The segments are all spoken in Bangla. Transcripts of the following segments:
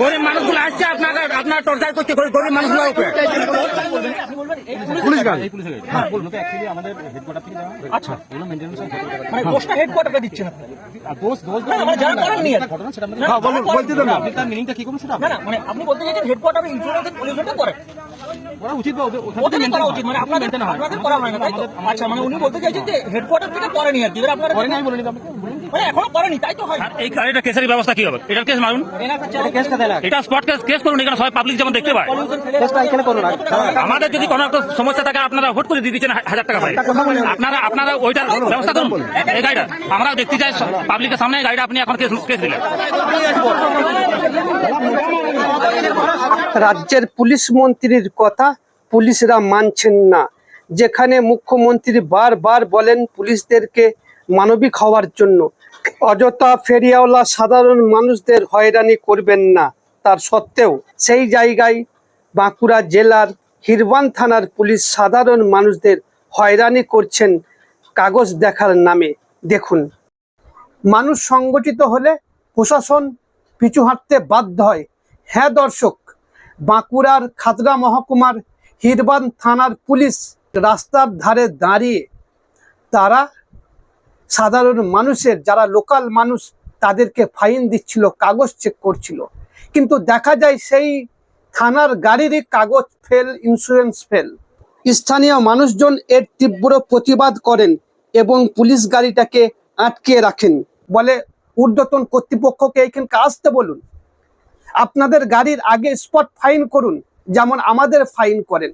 গরিব মানুষগুলো আসছে আপনাকে আপনার টর্চার করছে গরিব মানুষগুলো উপরে। পুলিশ গাড়ি। হ্যাঁ। বলুন তো অ্যাকচুয়ালি আমাদের হেডকোয়ার্টার থেকে আচ্ছা। মেইনটেনেন্স মানে দোষটা হেডকোয়ার্টারে দিচ্ছেন আপনি? আর দোষ দোষ আমরা মানে যারা ঘটনা সেটা আমরা হ্যাঁ বলুন বলতে দেন আপনি তার মিনিংটা কি করবেন সেটা না না মানে আপনি বলতে চাইছেন হেডকোয়ার্টারে ইন্স্যুরেন্সের পলিউশনটা করে উচিত বা ওদের ওখান থেকে ওদেরই করা উচিত মানে আপনাদের আপনাদের করা হয় না তাই তো? আচ্ছা মানে উনি বলতে চাইছেন যে হেডকোয়ার্টার থেকে করেনি আর কি এবার আপনারা করেন আমি বলিনি তো আপনাকে বলুন। মানে এখনও করেনি তাই তো হয়। এই গাড়িটা কেসের ব্যবস্থা কি হবে? এটার কেস মারুন? এটা স্পট কেস কেস করুন এখানে সবাই পাবলিক যেমন দেখতে পায়। কেসটা এখানে করুন আমাদের যদি কোনো একটা সমস্যা থাকে আপনারা ভোট করে দিয়ে দিচ্ছেন হাজার টাকা পাই আপনারা আপনারা ওইটার ব্যবস্থা করুন। এই গাড়িটা। আমরা দেখতে চাই পাবলিকের সামনে এই গাড়িটা আপনি এখন কেস কেস দিলেন। রাজ্যের পুলিশ মন্ত্রীর কথা পুলিশরা মানছেন না। যেখানে মুখ্যমন্ত্রী বারবার বলেন পুলিশদেরকে মানবিক হওয়ার জন্য, অযথা ফেরিয়াওয়ালা সাধারণ মানুষদের হয়রানি করবেন না। তার সত্ত্বেও সেই জায়গায় বাঁকুড়া জেলার হিরবান থানার পুলিশ সাধারণ মানুষদের হয়রানি করছেন কাগজ দেখার নামে। দেখুন, মানুষ সংগঠিত হলে প্রশাসন পিছু হাঁটতে বাধ্য হয়। হ্যাঁ দর্শক বাঁকুড়ার খাতড়া মহকুমার হিরবান থানার পুলিশ রাস্তার ধারে দাঁড়িয়ে তারা সাধারণ মানুষের, যারা লোকাল মানুষ, তাদেরকে ফাইন দিচ্ছিল, কাগজ চেক করছিল। কিন্তু দেখা যায় সেই থানার গাড়িরই কাগজ ফেল ইন্স্যুরেন্স ফেল স্থানীয় মানুষজন এর তীব্র প্রতিবাদ করেন এবং পুলিশ গাড়িটাকে আটকে রাখেন। বলে ঊর্ধ্বতন কর্তৃপক্ষকে এখানকে আসতে বলুন। আপনাদের গাড়ির আগে স্পট ফাইন করুন, যেমন আমাদের ফাইন করেন।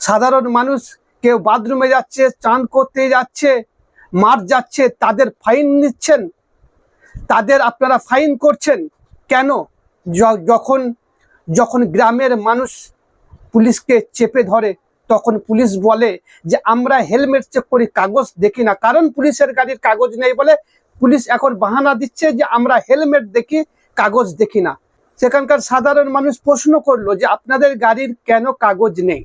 সাধারণ মানুষ কেউ বাথরুমে যাচ্ছে, চান করতে যাচ্ছে, মাঠ যাচ্ছে, তাদের ফাইন নিচ্ছেন। তাদের আপনারা ফাইন করছেন। কেন? যখন যখন গ্রামের মানুষ পুলিশকে চেপে ধরে, তখন পুলিশ বলে যে, আমরা হেলমেট চেক করি, কাগজ দেখি না। কারণ পুলিশের গাড়ির কাগজ নেই বলে পুলিশ এখন বাহানা দিচ্ছে যে, আমরা হেলমেট দেখি কাগজ দেখি না। সেখানকার সাধারণ মানুষ প্রশ্ন করল যে আপনাদের গাড়ির কেন কাগজ নেই?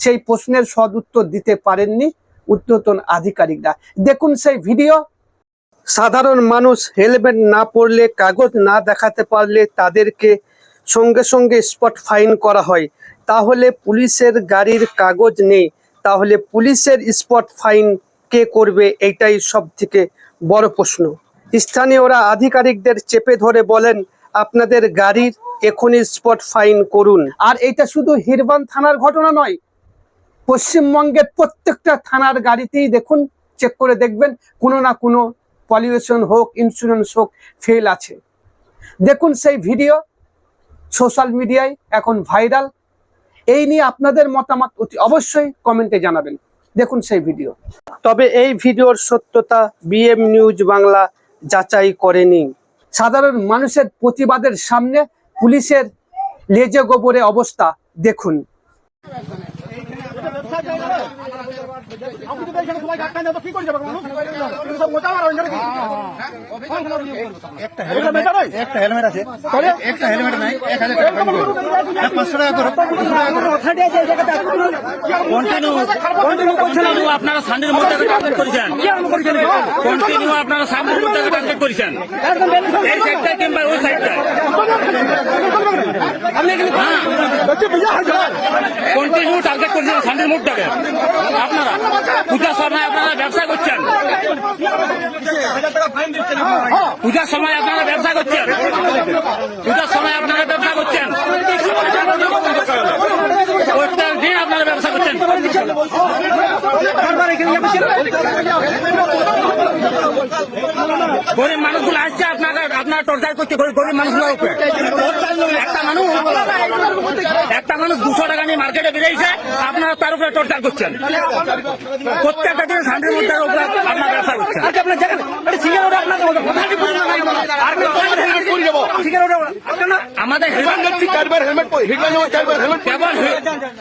সেই প্রশ্নের সদ উত্তর দিতে পারেননি উদ্যতন আধিকারিকরা। দেখুন সেই ভিডিও। সাধারণ মানুষ হেলমেট না পরলে, কাগজ না দেখাতে পারলে তাদেরকে সঙ্গে সঙ্গে স্পট ফাইন করা হয়। তাহলে পুলিশের গাড়ির কাগজ নেই। তাহলে পুলিশের স্পট ফাইন কে করবে? এটাই সব থেকে বড় প্রশ্ন। স্থানীয়রা আধিকারিকদের চেপে ধরে বলেন, আপনাদের গাড়ির এখনই স্পট ফাইন করুন। আর এটা শুধু হিরবান থানার ঘটনা নয়, পশ্চিমবঙ্গের প্রত্যেকটা থানার গাড়িতেই দেখুন, চেক করে দেখবেন, কোনো না কোনো পলিউশন হোক ইন্স্যুরেন্স হোক ফেল আছে। দেখুন সেই ভিডিও সোশ্যাল মিডিয়ায় এখন ভাইরাল। এই নিয়ে আপনাদের মতামত অতি অবশ্যই কমেন্টে জানাবেন। দেখুন সেই ভিডিও। তবে এই ভিডিওর সত্যতা বিএম নিউজ বাংলা যাচাই করেনি। সাধারণ মানুষের প্রতিবাদের সামনে পুলিশের লেজে গোবরে অবস্থা। দেখুন। একটা আপনারা সান্ডের মধ্যে টার্গেট করেছেন কন্টিনিউ আপনারা সান্ডের মধ্যে টার্গেট করেছেন কন্টিনিউ টার্গেট করেছেন সান্ডের মুখটাকে আপনারা? পূজার সময় আপনারা ব্যবসা করছেন? পূজার সময় আপনারা ব্যবসা করছেন? পূজার সময় আপনারা ব্যবসা করছেন? প্রত্যেক দিন আপনারা ব্যবসা করছেন? গরিব মানুষগুলো আসছে আপনারা আপনারা টর্চার করছে গরিব মানুষগুলোর উপরে। একটা মানুষ একটা মানুষ দুশো টাকা নিয়ে মার্কেটে বেরিয়েছে আপনারা তার উপরে টর্চার করছেন। প্রত্যেকটা দিন মধ্যে উপরে আপনার ব্যবসা করছেন। আমাদের হেলমেট কেবল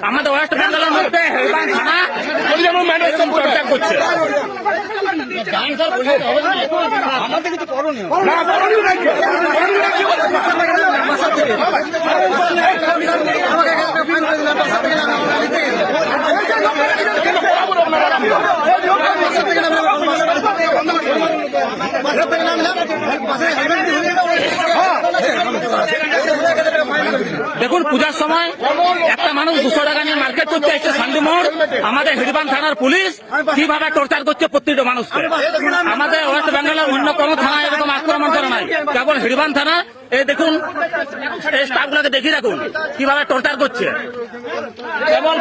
আমাদের ওয়েস্ট বেঙ্গলের মধ্যে হেলবান থানা অভিযান ম্যানেজমেন্ট করছে আমাদের কিছু করণীয় দেখুন, পূজার সময় একটা মানুষ দুশো টাকা নিয়ে মার্কেট করতে এসছে সান্ডুমোড় আমাদের হিরবান থানার পুলিশ কীভাবে টর্চার করছে প্রত্যেকটা মানুষ আমাদের ওয়েস্ট বেঙ্গলের অন্য কোন থানায় এরকম আক্রমণ করা নাই। কেবল হিরবান থানা, এই দেখুন, এই স্টাফগুলোকে দেখিয়ে রাখুন, কীভাবে টর্চার করছে। কেবল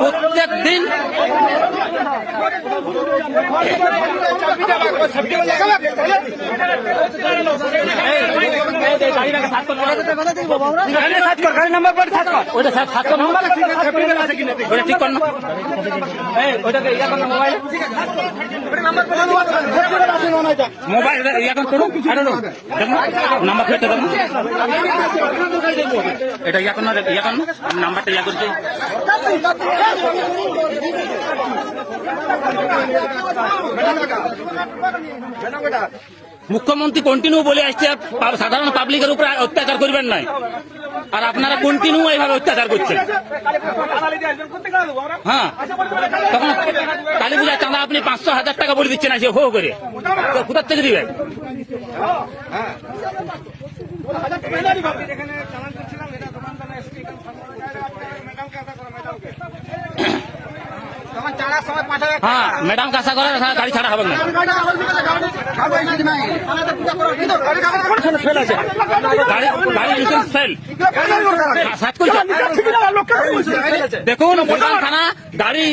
প্রত্যেক দিন মোবাইল মোবাইল করুন নাম্বার প্লেটটা এটা ইয়া করুন না মুখ্যমন্ত্রী কন্টিনিউ বলে আসছে সাধারণ পাবলিকের উপরে অত্যাচার করবেন নাই। আর আপনারা কন্টিনিউ এইভাবে অত্যাচার করছেন। হ্যাঁ। তখন কালী পূজার চাঁদা আপনি পাঁচশো হাজার টাকা বলে দিচ্ছেন আছে হো করে। তো কোথার থেকে দিবেন? হ্যাঁ ম্যাডাম কাছা করে গাড়ি ছাড়া হবে কইছে দেখুন হরিবান থানা, গাড়ি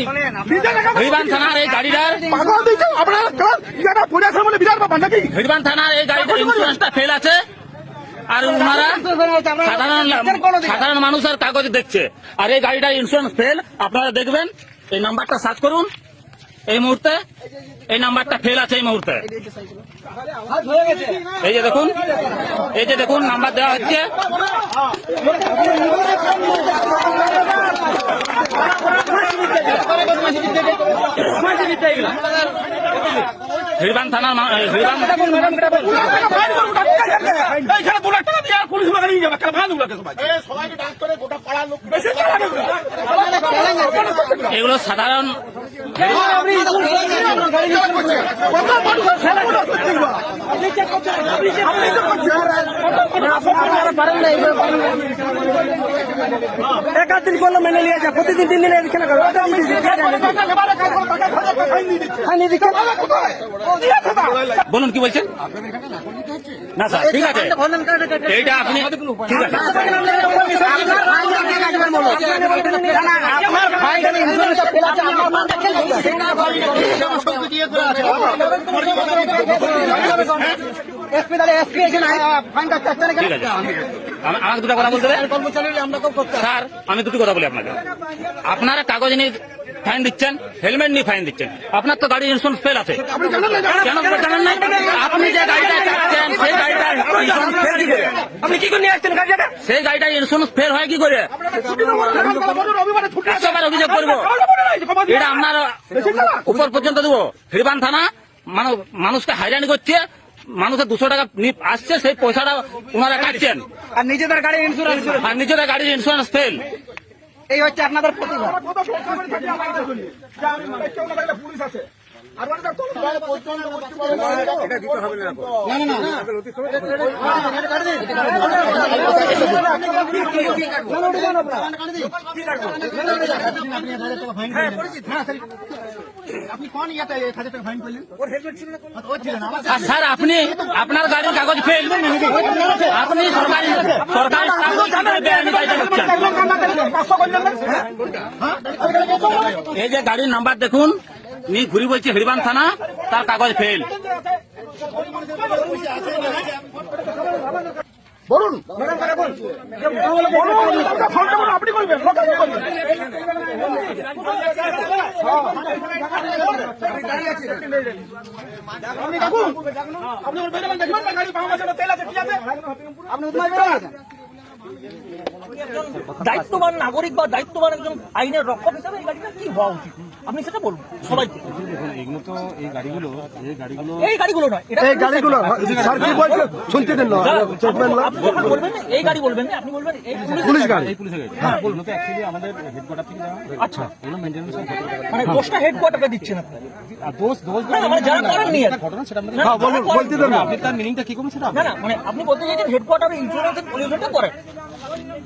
থানার এই গাড়িটার হরিবান থানার এই গাড়িটার ইন্স্যুরেন্সটা ফেল আছে। আর ওনারা সাধারণ সাধারণ মানুষের কাগজ দেখছে। আর এই গাড়িটার ইন্স্যুরেন্স ফেল আপনারা দেখবেন এই নাম্বারটা সার্চ করুন। এই মুহূর্তে এই নাম্বারটা ফেল আছে এই মুহূর্তে। এই যে দেখুন, এই যে দেখুন, নাম্বার দেওয়া হচ্ছে। হিরবান থানার হিরবান এগুলো সাধারণ একাধিক করল মেনে নিয়ে যা প্রতিদিন তিন দিন এখানে করো বলুন কি বলছেন? না স্যার ঠিক আছে। এইটা আপনি ঠিক আছে। আমাকে দুটা কথা বলতে স্যার আমি দুটি কথা বলি আপনাকে। আপনারা কাগজ নিয়ে ফাইন দিচ্ছেন? হেলমেট নিয়ে ফাইন দিচ্ছেন। আপনার তো গাড়ির ইন্স্যুরেন্স ফেল আছে। কেন জানেন না আপনি যে গাড়িটা চাচ্ছেন সেই গাড়িটা ইন্স্যুরেন্স ফেল কি করে? আপনি কি করে নিয়ে আসছেন গাড়িটা সেই গাড়িটা ইন্স্যুরেন্স ফেল হয় কি করে? একশোবার অভিযোগ করব। এটা আপনার উপর পর্যন্ত দেবো। হিরবান থানা মানুষকে হয়রানি করছে। মানুষের দুশো টাকা আসছে সেই পয়সাটা ওনারা কাটছেন। আর নিজেদের গাড়ি ইন্স্যুরেন্স আর নিজেদের গাড়ির ইন্স্যুরেন্স ফেল এই হচ্ছে আপনাদের প্রতিভা আপনি কোন ইয়াতে এক হাজার টাকা ফাইন করলেন? ওর হেলমেট ছিল না ও ছিল না আর স্যার আপনি আপনার গাড়ির কাগজ ফেল আপনি সরকারি সরকারি করছেন এই যে গাড়ির নাম্বার দেখুন নি ঘুরি বলছি হিরবান থানা তার কাগজ ফেল। দায়িত্ববান নাগরিক বা দায়িত্ববান একজন আইনের রক্ষক হিসাবে এই গাড়িটা কি হওয়া উচিত? আপনি সেটা বলুন সবাইকে। এগুলো তো এই গাড়িগুলো এই গাড়িগুলো এই গাড়িগুলো নয় এই গাড়িগুলো স্যার কি বলছে? শুনতে দেন না আপনি বলবেন না, এই গাড়ি বলবেন না, আপনি বলবেন এই পুলিশ পুলিশ গাড়ি। এই পুলিশের গাড়ি। হ্যাঁ। এগুলো তো অ্যাকচুয়ালি আমাদের হেডকোয়ার্টার থেকে যাওয়া আচ্ছা এগুলো মেনটেন্যান্স মানে দোষটা হেডকোয়ার্টারে দিচ্ছেন আপনি। আর দোষ দোষ না, না, মানে যারা করেননি আর কি। ঘটনা সেটা আমাদের হ্যাঁ বলুন বলতে দেন না। আপনি তার মিনিংটা কি করবেন সেটা না না মানে আপনি বলতে চাইছেন হেডকোয়ার্টারে ইন্স্যুরেন্স পলিউশনটা করেন।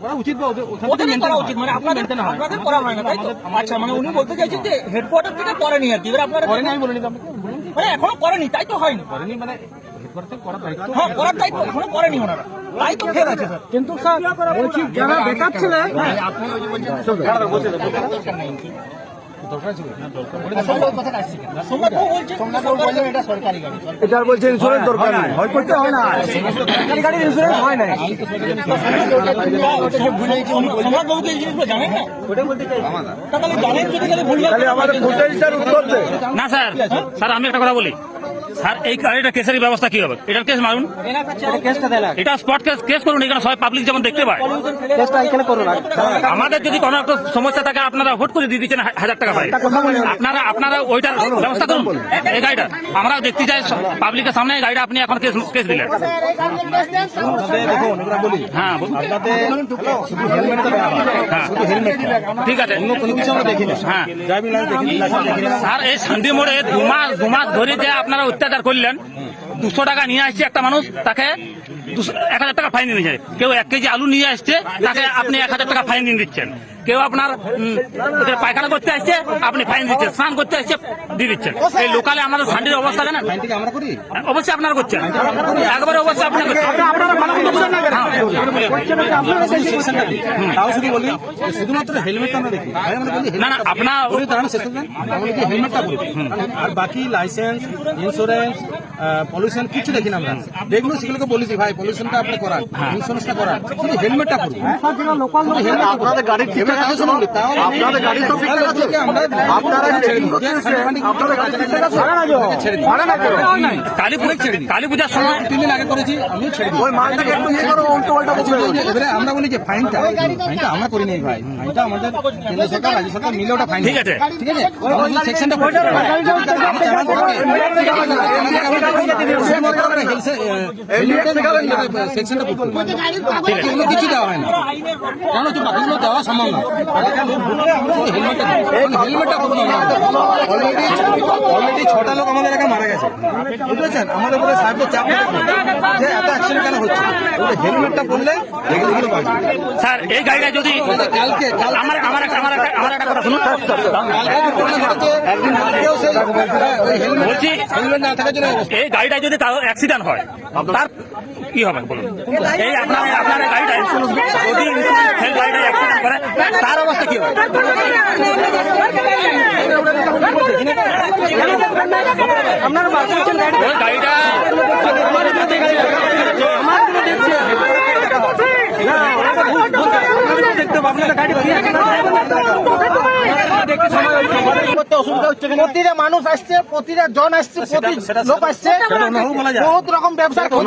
করা উচিত বা ওদের করা উচিত মানে আপনাদের আপনাদের করা হয় না তাই তো? আচ্ছা মানে উনি বলতে চাইছেন যে হেডকোয়ার্টার থেকে করেনি আর কি এবার আপনারা করেনি আমি বলিনি তো আপনাকে বলুন। মানে এখনও করেনি তাই তো হয়নি। করেনি মানে করার দায়িত্ব হ্যাঁ এখনও করেনি ওনারা। তাই তো ঠিক আছে স্যার। কিন্তু স্যার বলছি যারা বেকার ছিলেন দরকার ছিল না দরকার সোমনাথ এটা বলছে ইন্স্যুরেন্স দরকার নাই। হয় করতে হয় না। সরকারি গাড়ির ইন্স্যুরেন্স হয় না। সোমনাথ বাবু এই জিনিসগুলো জানেন না উত্তর না স্যার। স্যার আমি একটা কথা বলি। স্যার এই গাড়িটা কেসের ব্যবস্থা কি হবে? এটার কেস মারুন। এটা স্পট কেস কেস করুন এখানে সবাই পাবলিক যেমন দেখতে পায়। আমাদের যদি কোনো একটা সমস্যা থাকে আপনারা ভোট করে দিয়ে দিচ্ছেন হাজার টাকা পাই আপনারা আপনারা ওইটার ব্যবস্থা করুন। এই গাড়িটা আমরা দেখতে চাই পাবলিকের সামনে এই গাড়িটা আপনি এখন কেস কেস দিলেন। দেখুন হ্যাঁ হয়। ঠিক আছে। হ্যাঁ। স্যার এই শান্তি মোড়ে দু মাস দু মাস ধরে যে আপনারা অত্যাচার করলেন। দুশো টাকা নিয়ে আসছে একটা মানুষ, তাকে এক হাজার টাকা ফাইন নিয়েছে। কেউ এক কেজি আলু নিয়ে আসছে, তাকে আপনি এক হাজার টাকা ফাইন দিয়ে দিচ্ছেন। কেউ আপনার পায়খানা করতে আসছে আপনি ফাইন দিচ্ছেন স্নান করতে আসছে দিয়ে দিচ্ছেন। এই লোকালে আমাদের শান্তির অবস্থা জানেন? ফাইন থেকে আমরা করি? অবশ্যই আপনারা করছেন। একবারে অবশ্যই আপনারা করছেন। সেকশনটা দিই। তাও শুধু বলি যে শুধুমাত্র হেলমেটটা আমরা দেখি। ভাই আমরা বলি না না আপনার হেলমেটটা বলি আর বাকি লাইসেন্স ইন্স্যুরেন্স পলিউশন কিছু দেখি না আমরা। দেখল সেগুলোকে বলি ভাই পলিউশনটা আপনি করান ইন্স্যুরেন্সটা করান। শুধু হেলমেটটা করুন আপনাদের গাড়ি আপনাদের গাড়ি ঠিকঠাক আছে আপনারা আপনাদের গাড়ি ঠিকঠাক আছে ছেড়ে ভাড়া না কেন কালী কালী পূজার সময় তিন দিন আগে করেছি আমিও ছেড়ে ওই মালটাকে একটু ইয়ে করো উল্টো পাল্টা বলবে এবারে আমরা বলি যে ফাইনটা ফাইনটা আমরা করি নাই ভাই ফাইনটা আমাদের কেন্দ্র সরকার রাজ্য সরকার মিলে ওটা ফাইন ঠিক আছে। ঠিক আছে সেকশনটা কিছু দেওয়া হয় না কেন হচ্ছে বাকিগুলো দেওয়া সম্ভব না হেলমেটটা অলরেডি অলরেডি ছটা লোক আমাদের এখানে মারা গেছে। বুঝতে পারছেন আমাদের উপরে সাহেবদের চাপ যে এত অ্যাক্সিডেন্ট কেন হচ্ছে হেলমেটটা পরলে স্যার এই গাড়িটা যদি কালকে আমার আমার আমার আমার একটা কথা শুনুন একদিন কালকেও সেই ওই হেলমেট বলছি হেলমেট না থাকার জন্য এই গাড়িটা যদি অ্যাক্সিডেন্ট হয় তার কি হবে বলুন এই আপনার আপনার গাড়িটা যদি গাড়িটা অ্যাক্সিডেন্ট করে তার অবস্থা কি হবে ওই গাড়িটা করতে অসুবিধা হচ্ছে প্রতিটা মানুষ আসছে প্রতিটা জন আসছে প্রতি লোক আসছে অন্যভাবে বলা যায়। বহুত রকম ব্যবসা আপনার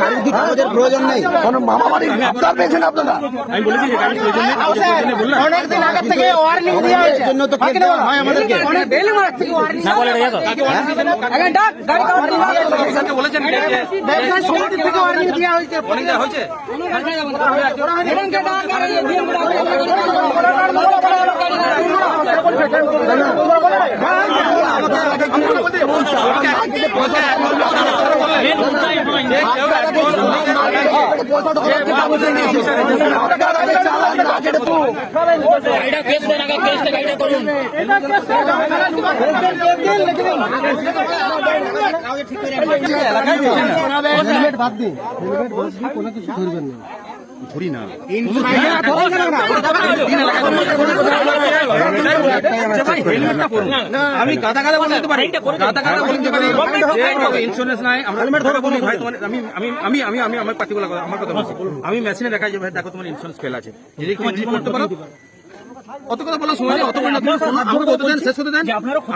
ভাইয়ের কথা শুনতে হবে। স্যার, আপনারা- কেন? আপনারা শুনুন, গাড়ির প্রয়োজন নেই। কোনো মামাবাড়ির আপনার পেয়েছেন আপনারা? আমি বলেছি যে গাড়ির প্রয়োজন নেই আমাদের নেই বললাম অনেকদিন আগে থেকে ওয়ার্নিং দেওয়া হয়েছে। জন্য তো কেস দেওয়া হয় আমাদেরকে। অনেক ডেলি মার্ক থেকে ওয়ার্নিং না বলে রেখে তো স্যারকে বলেছেন যে ব্যবসায় সমিতি থেকে ওয়ার্নিং দেওয়া হয়েছে। অনেক দেওয়া হয়েছে। গাড়িটা কেস দেন আগে কেস গাড়িটা করুন হেলমেট বাদ দিন হেলমেট বাদ দিয়ে কোনো কিছু ধরবেন না। ধরি না আমি কাদা কাদা বলতে পারি কাদা কাদা বলতে পারি ইন্স্যুরেন্স নাই আমরা হেলমেট ধরে বলি ভাই তোমার আমি আমি আমি আমি আমি আমার পার্টিকুলার কথা আমার কথা বলছি আমি মেশিনে দেখাই যে ভাই দেখো তোমার ইন্স্যুরেন্স ফেল আছে যদি তুমি করতে পারো অত কথা বলার সময় অত বলতে দেন শেষ করতে দেন।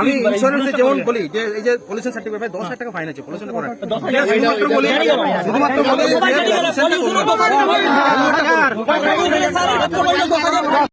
আমি ইন্স্যুরেন্স ইন্স্যুরেন্সে যেমন বলি যে এই যে পলিউশন সার্টিফিকেট দশ হাজার টাকা ফাইন আছে পলিউশন করার শুধুমাত্র বলি শুধুমাত্র বলি